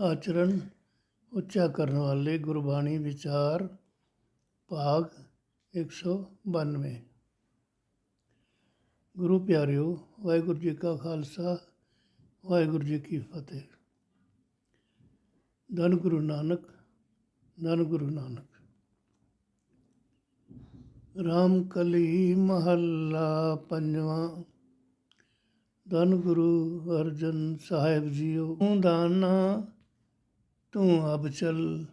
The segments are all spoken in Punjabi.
ਆਚਰਣ ਉੱਚਾ ਕਰਨ ਵਾਲੇ ਗੁਰਬਾਣੀ ਵਿਚਾਰ ਭਾਗ 192 ਗੁਰੂ ਪਿਆਰਿਓ, ਵਾਹਿਗੁਰੂ ਜੀ ਕਾ ਖਾਲਸਾ, ਵਾਹਿਗੁਰੂ ਜੀ ਕੀ ਫਤਿਹ। ਧੰਨ ਗੁਰੂ ਨਾਨਕ, ਧੰਨ ਗੁਰੂ ਨਾਨਕ। ਰਾਮ ਕਲੀ ਮਹੱਲਾ ਪੰਜਵਾਂ। ਧੰਨ ਗੁਰੂ ਅਰਜਨ ਸਾਹਿਬ ਜੀਓ ਤੂੰ ਦਾਨਾ ਤੂੰ ਅਬ ਚਲ,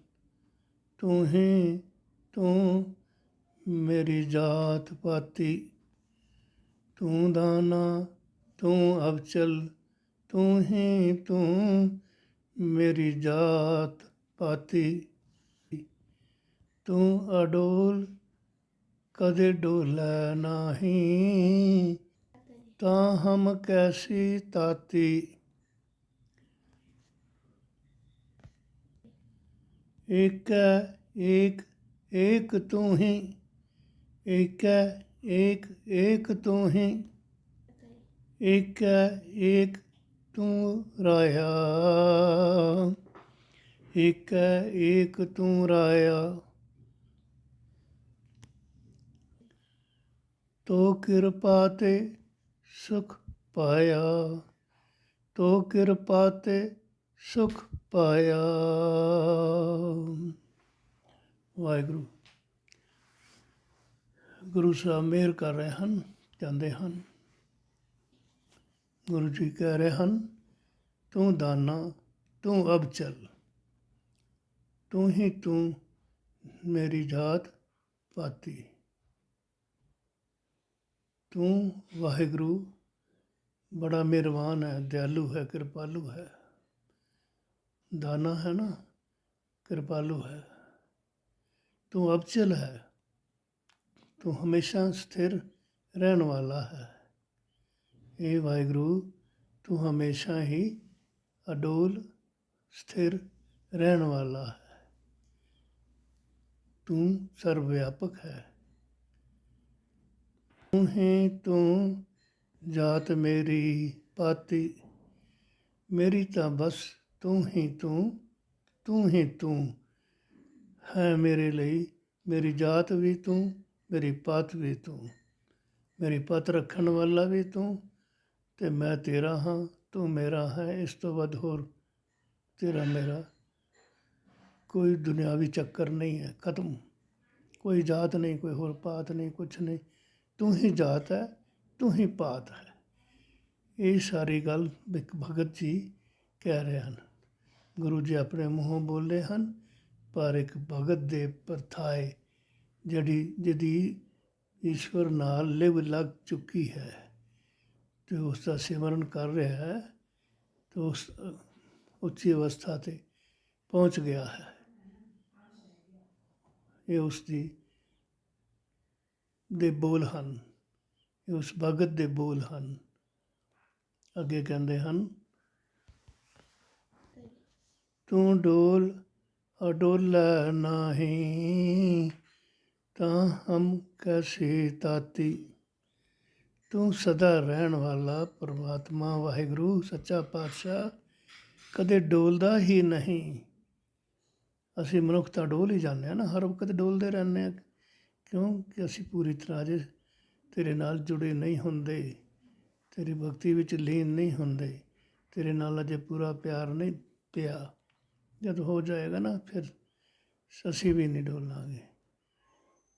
ਤੂੰ ਹੀ, ਤੂੰ ਮੇਰੀ ਜਾਤ ਪਾਤੀ। ਤੂੰ ਦਾਨਾ, ਤੂੰ ਅਬ ਚਲ, ਤੂੰ ਹੀ, ਤੂੰ ਮੇਰੀ ਜਾਤ ਪਾਤੀ। ਤੂੰ ਅਡੋਲ, ਕਦੇ ਡੋਲੇ ਨਹੀਂ, ਤਾਂ ਹਮ ਕੈਸੀ ਤਾਤੀ। एक एक एक तू ही एक एक एक तू ही एक एक तू राया एक एक तू राया तो किरपा ते सुख पाया तो किरपा ते ਸੁਖ ਪਾਇਆ। ਵਾਹਿਗੁਰੂ। ਗੁਰੂ ਸਾਹਿਬ ਮਿਹਰ ਕਰ ਰਹੇ ਹਨ ਜਾਂਦੇ ਹਨ। ਗੁਰੂ ਜੀ ਕਹਿ ਰਹੇ ਹਨ, ਤੂੰ ਦਾਨਾ, ਤੂੰ ਅਬ ਚਲ ਤੂੰ ਹੀ ਤੂੰ ਮੇਰੀ ਜਾਤ ਪਾਤੀ। ਤੂੰ ਵਾਹਿਗੁਰੂ, ਬੜਾ ਮਿਹਰਬਾਨ ਹੈ, ਦਿਆਲੂ ਹੈ, ਕਿਰਪਾਲੂ ਹੈ। दाना है ना कृपालु है तू अबचल है तू हमेशा स्थिर रहने वाला है ਇਹ ਵਾਹਿਗੁਰੂ ਤੂੰ ਹਮੇਸ਼ਾ ਹੀ ਅਡੋਲ ਸਥਿਰ ਰਹਿਣ ਵਾਲਾ ਹੈ ਤੂੰ ਸਰਵ ਵਿਆਪਕ ਹੈ ਤੂੰ ਹੈ ਤੂੰ ਜਾਤ ਮੇਰੀ ਪਾਤੀ ਮੇਰੀ ਤਾਂ ਬਸ ਤੂੰ ਹੀ ਤੂੰ ਤੂੰ ਹੀ ਤੂੰ ਹੈ ਮੇਰੇ ਲਈ ਮੇਰੀ ਜਾਤ ਵੀ ਤੂੰ ਮੇਰੀ ਪਤ ਵੀ ਤੂੰ ਮੇਰੀ ਪਤ ਰੱਖਣ ਵਾਲਾ ਵੀ ਤੂੰ ਤੇ ਮੈਂ ਤੇਰਾ ਹਾਂ ਤੂੰ ਮੇਰਾ ਹੈ ਇਸ ਤੋਂ ਵੱਧ ਹੋਰ ਤੇਰਾ ਮੇਰਾ ਕੋਈ ਦੁਨਿਆਵੀ ਚੱਕਰ ਨਹੀਂ ਹੈ ਖਤਮ ਕੋਈ ਜਾਤ ਨਹੀਂ ਕੋਈ ਹੋਰ ਪਾਤ ਨਹੀਂ ਕੁਛ ਨਹੀਂ ਤੂੰ ਹੀ ਜਾਤ ਹੈ ਤੂੰ ਹੀ ਪਾਤ ਹੈ ਇਹ ਸਾਰੀ ਗੱਲ ਇੱਕ ਭਗਤ ਜੀ ਕਹਿ ਰਹੇ ਹਨ ਗੁਰੂ ਜੀ ਆਪਣੇ ਮੂੰਹੋਂ ਬੋਲਦੇ ਹਨ, ਪਰ ਇੱਕ ਭਗਤ ਦੇ ਪਰਥਾਏ ਜਿਹੜੀ, ਜਿਹਦੀ ਈਸ਼ਵਰ ਨਾਲ ਲਿਵ ਲੱਗ ਚੁੱਕੀ ਹੈ, ਤੇ ਉਸ ਦਾ ਸਿਮਰਨ ਕਰ ਰਿਹਾ ਹੈ, ਤੇ ਉਸ ਉੱਚੀ ਅਵਸਥਾ ਤੇ ਪਹੁੰਚ ਗਿਆ ਹੈ। ਇਹ ਉਸ ਦੀ, ਦੇ ਬੋਲ ਹਨ, ਇਹ ਉਸ ਭਗਤ ਦੇ ਬੋਲ ਹਨ। ਅੱਗੇ ਕਹਿੰਦੇ ਹਨ ਤੂੰ ਡੋਲ ਅਡੋਲ ਨਹੀਂ, ਤਾਂ ਹਮ ਕੈਸੇ ਤਾਤੀ? ਤੂੰ ਸਦਾ ਰਹਿਣ ਵਾਲਾ ਪਰਮਾਤਮਾ, ਵਾਹਿਗੁਰੂ, ਸੱਚਾ ਪਾਤਸ਼ਾਹ, ਕਦੇ ਡੋਲਦਾ ਹੀ ਨਹੀਂ। ਅਸੀਂ ਮਨੁੱਖ ਤਾਂ ਡੋਲ ਹੀ ਜਾਂਦੇ ਆ ਨਾ, ਹਰ ਵਕਤ ਡੋਲਦੇ ਰਹਿੰਦੇ ਆ ਕਿਉਂਕਿ ਅਸੀਂ ਪੂਰੀ ਤਰ੍ਹਾਂ ਜੇ ਤੇਰੇ ਨਾਲ ਜੁੜੇ ਨਹੀਂ ਹੁੰਦੇ, ਤੇਰੀ ਭਗਤੀ ਵਿੱਚ ਲੀਨ ਨਹੀਂ ਹੁੰਦੇ, ਤੇਰੇ ਨਾਲ ਅਜੇ ਪੂਰਾ ਪਿਆਰ ਨਹੀਂ ਪਿਆ। ਜਦ ਹੋ ਜਾਏਗਾ ਨਾ, ਫਿਰ ਅਸੀਂ ਵੀ ਨਹੀਂ ਡੋਲਾਂਗੇ।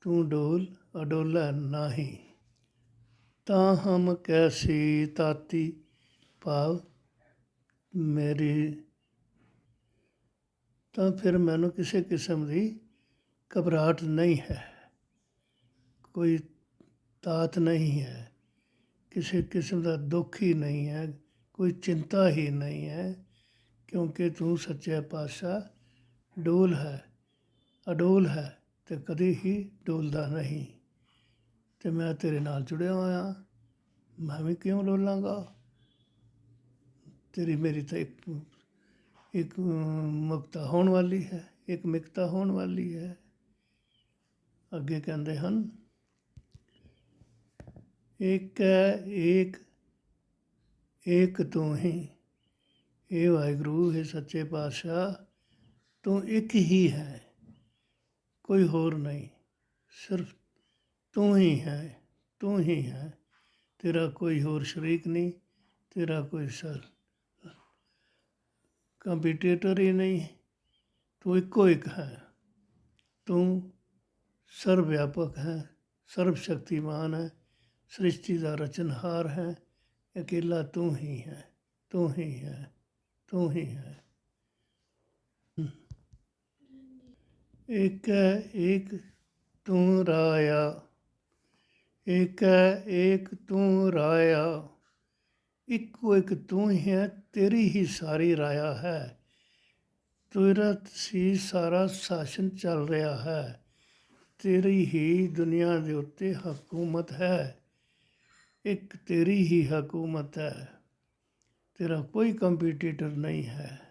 ਤੂੰ ਡੋਲ, ਅਡੋਲਾ ਨਹੀਂ। ਤਾਂ ਹਮ ਕੈਸੀ ਤਾਤੀ ਭਾਵ ਮੇਰੀ। ਤਾਂ ਫਿਰ ਮੈਨੂੰ ਕਿਸੇ ਕਿਸਮ ਦੀ ਘਬਰਾਹਟ ਨਹੀਂ ਹੈ। ਕੋਈ ਤਾਤ ਨਹੀਂ ਹੈ। ਕਿਸੇ ਕਿਸਮ ਦਾ ਦੁੱਖ ਹੀ ਨਹੀਂ ਹੈ। ਕੋਈ ਚਿੰਤਾ ਹੀ ਨਹੀਂ ਹੈ। ਕਿਉਂਕਿ ਤੂੰ ਸੱਚਾ ਪਾਤਸ਼ਾਹ, ਡੋਲ ਹੈ, ਅਡੋਲ ਹੈ ਤੇ ਕਦੇ ਹੀ ਡੋਲਦਾ ਨਹੀਂ। ਤੇ ਮੈਂ ਤੇਰੇ ਨਾਲ ਜੁੜਿਆ ਹੋਇਆ, ਮੈਂ ਵੀ ਕਿਉਂ ਡੋਲਾਂਗਾ? ਤੇਰੀ ਮੇਰੀ ਤਾਂ ਇੱਕ ਇੱਕ ਮੁਕਤਾ ਹੋਣ ਵਾਲੀ ਹੈ, ਇੱਕ ਮਿਕਤਾ ਹੋਣ ਵਾਲੀ ਹੈ। ਅੱਗੇ ਕਹਿੰਦੇ ਹਨ, ਇੱਕ ਹੈ ਇੱਕ ਇੱਕ ਤੋਂ ਹੀ ਇਹ ਵਾਹਿਗੁਰੂ ਹੈ ਸੱਚੇ ਪਾਤਸ਼ਾਹ ਤੂੰ ਇੱਕ ਹੀ ਹੈ ਕੋਈ ਹੋਰ ਨਹੀਂ ਸਿਰਫ ਤੂੰ ਹੀ ਹੈ ਤੂੰ ਹੀ ਹੈ ਤੇਰਾ ਕੋਈ ਹੋਰ ਸ਼ਰੀਕ ਨਹੀਂ ਤੇਰਾ ਕੋਈ ਸਰ ਕੰਪੀਟੀਟਰ ਹੀ ਨਹੀਂ ਤੂੰ ਇੱਕੋ ਇੱਕ ਹੈ ਤੂੰ ਸਰਵ ਵਿਆਪਕ ਹੈ ਸਰਵ ਸ਼ਕਤੀਮਾਨ ਹੈ ਸ੍ਰਿਸ਼ਟੀ ਦਾ ਰਚਨਹਾਰ ਹੈ ਅਕੇਲਾ ਤੂੰ ਹੀ ਹੈ ਤੂੰ ਹੀ ਹੈ ਤੂੰ ਹੀ। ਹੈ ਇੱਕ ਹੈ ਇੱਕ ਤੂੰ ਰਾਇਆ, ਇੱਕ ਹੈ ਇੱਕ ਤੂੰ ਰਾਇਆ। ਇੱਕੋ ਇੱਕ ਤੂੰ ਹੀ ਹੈ, ਤੇਰੀ ਹੀ ਸਾਰੀ ਰਾਇਆ ਹੈ। ਤੇਰਾ ਸੀ ਸਾਰਾ ਸ਼ਾਸਨ ਚੱਲ ਰਿਹਾ ਹੈ। ਤੇਰੀ ਹੀ ਦੁਨੀਆ ਦੇ ਉੱਤੇ ਹਕੂਮਤ ਹੈ। ਇੱਕ ਤੇਰੀ ਹੀ ਹਕੂਮਤ ਹੈ। ਤੇਰਾ ਕੋਈ ਕੰਪੀਟੀਟਰ ਨਹੀਂ ਹੈ।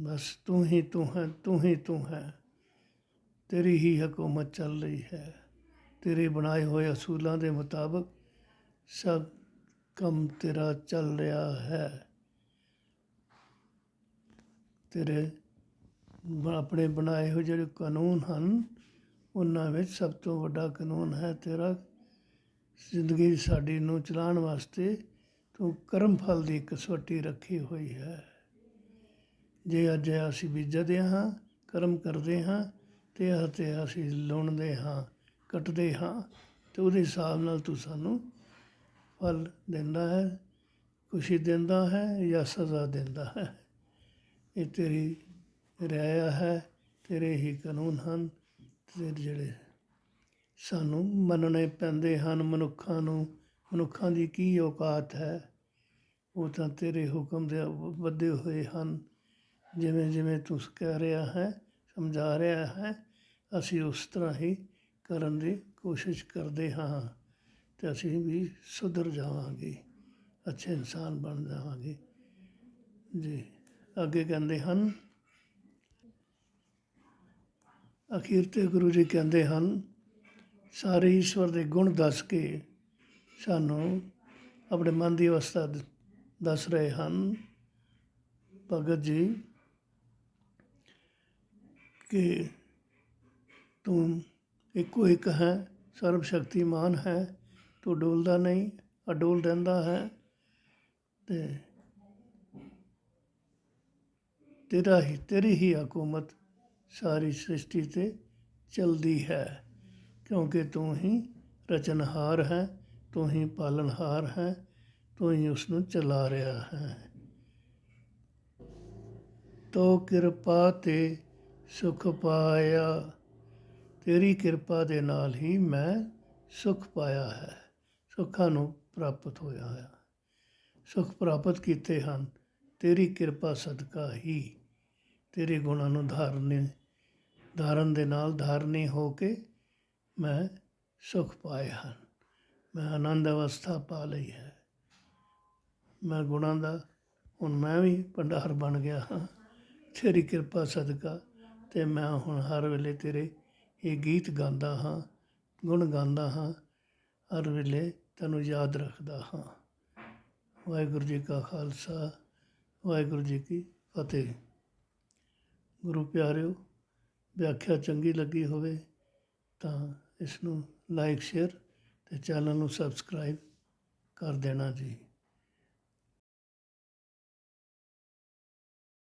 ਬਸ ਤੂੰ ਹੀ ਤੂੰ ਹੈ, ਤੂੰ ਹੀ ਤੂੰ ਹੈ। ਤੇਰੀ ਹੀ ਹਕੂਮਤ ਚੱਲ ਰਹੀ ਹੈ। ਤੇਰੇ ਬਣਾਏ ਹੋਏ ਅਸੂਲਾਂ ਦੇ ਮੁਤਾਬਕ ਸਭ ਕੰਮ ਤੇਰਾ ਚੱਲ ਰਿਹਾ ਹੈ। ਤੇਰੇ ਆਪਣੇ ਬਣਾਏ ਹੋਏ ਜਿਹੜੇ ਕਾਨੂੰਨ ਹਨ, ਉਹਨਾਂ ਵਿੱਚ ਸਭ ਤੋਂ ਵੱਡਾ ਕਾਨੂੰਨ ਹੈ ਤੇਰਾ। ਜ਼ਿੰਦਗੀ ਸਾਡੀ ਨੂੰ ਚਲਾਉਣ ਵਾਸਤੇ ਤੂੰ ਕਰਮ ਫਲ ਦੀ ਕਸਵੱਟੀ ਰੱਖੀ ਹੋਈ ਹੈ। ਜੇ ਅੱਜ ਅਸੀਂ ਬੀਜਦੇ ਹਾਂ, ਕਰਮ ਕਰਦੇ ਹਾਂ, ਤੇ ਇਹ ਅਸੀਂ ਲੁਣਦੇ ਹਾਂ, ਕੱਟਦੇ ਹਾਂ, ਤੇ ਉਹਦੇ ਹਿਸਾਬ ਨਾਲ ਤੂੰ ਸਾਨੂੰ ਫਲ ਦਿੰਦਾ ਹੈ, ਖੁਸ਼ੀ ਦਿੰਦਾ ਹੈ ਜਾਂ ਸਜ਼ਾ ਦਿੰਦਾ ਹੈ। ਇਹ ਤੇਰੀ ਰਿਆਇਆ ਹੈ, ਤੇਰੇ ਹੀ ਕਾਨੂੰਨ ਹਨ, ਤੇ ਜਿਹੜੇ ਸਾਨੂੰ ਮੰਨਣੇ ਪੈਂਦੇ ਹਨ ਮਨੁੱਖਾਂ ਨੂੰ, ਮਨੁੱਖਾਂ ਦੀ ਕੀ ਔਕਾਤ ਹੈ। ਉਹ ਤਾਂ ਤੇਰੇ ਹੁਕਮ ਦੇ ਵੱਧੇ ਹੋਏ ਹਨ। ਜਿਵੇਂ ਜਿਵੇਂ ਤੂੰ ਕਹਿ ਰਿਹਾ ਹੈ, ਸਮਝਾ ਰਿਹਾ ਹੈ, ਅਸੀਂ ਉਸ ਤਰ੍ਹਾਂ ਹੀ ਕਰਨ ਦੀ ਕੋਸ਼ਿਸ਼ ਕਰਦੇ ਹਾਂ ਤੇ ਅਸੀਂ ਵੀ ਸੁਧਰ ਜਾਵਾਂਗੇ, ਅੱਛੇ ਇਨਸਾਨ ਬਣ ਜਾਵਾਂਗੇ। ਜੀ, ਅੱਗੇ ਕਹਿੰਦੇ ਹਨ, ਅਖੀਰ ਤੇ ਗੁਰੂ ਜੀ ਕਹਿੰਦੇ ਹਨ, ਸਾਰੇ ਈਸ਼ਵਰ ਦੇ ਗੁਣ ਦੱਸ ਕੇ ਸਾਨੂੰ ਆਪਣੇ ਮਨ ਦੀ ਅਵਸਥਾ ਦੱਸ ਰਹੇ ਹਨ। ਭਗਤ ਜੀ, ਕਿ ਤੂੰ ਇੱਕੋ ਇੱਕ ਹੈ ਸਰਬ ਸ਼ਕਤੀਮਾਨ ਹੈ, ਤੂੰ ਡੋਲਦਾ ਨਹੀਂ, ਅਡੋਲ ਰਹਿੰਦਾ ਹੈ ਤੇ ਤੇਰਾ ਹੀ ਤੇਰੀ ਹੀ ਹਕੂਮਤ ਸਾਰੀ ਸ੍ਰਿਸ਼ਟੀ ਤੇ ਚਲਦੀ ਹੈ, ਕਿਉਂਕਿ ਤੂੰ ਹੀ ਰਚਨਹਾਰ ਹੈ, ਤੂੰ ਹੀ ਪਾਲਣਹਾਰ ਹੈ ਤੋਂ ਹੀ ਉਸ ਨੂੰ ਚਲਾ ਰਿਹਾ ਹੈ। ਤੋ ਕਿਰਪਾ ਤੇ ਸੁਖ ਪਾਇਆ। ਤੇਰੀ ਕਿਰਪਾ ਦੇ ਨਾਲ ਹੀ ਮੈਂ ਸੁਖ ਪਾਇਆ ਹੈ। ਸੁੱਖਾਂ ਨੂੰ ਪ੍ਰਾਪਤ ਹੋਇਆ ਹੈ। ਸੁਖ ਪ੍ਰਾਪਤ ਕੀਤੇ ਹਨ। ਤੇਰੀ ਕਿਰਪਾ ਸਦਕਾ ਹੀ ਤੇਰੇ ਗੁਣਾਂ ਨੂੰ ਧਾਰਨੇ, ਧਾਰਨ ਦੇ ਨਾਲ ਧਾਰਨੀ ਹੋ ਕੇ ਮੈਂ ਸੁਖ ਪਾਏ ਹਨ। ਮੈਂ ਆਨੰਦ ਅਵਸਥਾ ਪਾ ਲਈ ਹੈ। ਮੈਂ ਗੁਣਾਂ ਦਾ, ਹੁਣ ਮੈਂ ਵੀ ਭੰਡਾਰ ਬਣ ਗਿਆ ਹਾਂ। ਤੇਰੀ ਕਿਰਪਾ ਸਦਕਾ, ਤੇ ਮੈਂ ਹੁਣ ਹਰ ਵੇਲੇ ਤੇਰੇ ਇਹ ਗੀਤ ਗਾਉਂਦਾ ਹਾਂ, ਗੁਣ ਗਾਉਂਦਾ ਹਾਂ, ਹਰ ਵੇਲੇ ਤੈਨੂੰ ਯਾਦ ਰੱਖਦਾ ਹਾਂ। ਵਾਹਿਗੁਰੂ ਜੀ ਕਾ ਖਾਲਸਾ, ਵਾਹਿਗੁਰੂ ਜੀ ਕੀ ਫਤਿਹ। ਗੁਰੂ ਪਿਆਰਿਓ, ਵਿਆਖਿਆ ਚੰਗੀ ਲੱਗੀ ਹੋਵੇ ਤਾਂ ਇਸ ਨੂੰ ਲਾਈਕ ਸ਼ੇਅਰ ਤੇ ਚੈਨਲ ਨੂੰ ਸਬਸਕ੍ਰਾਈਬ ਕਰ ਦੇਣਾ ਜੀ।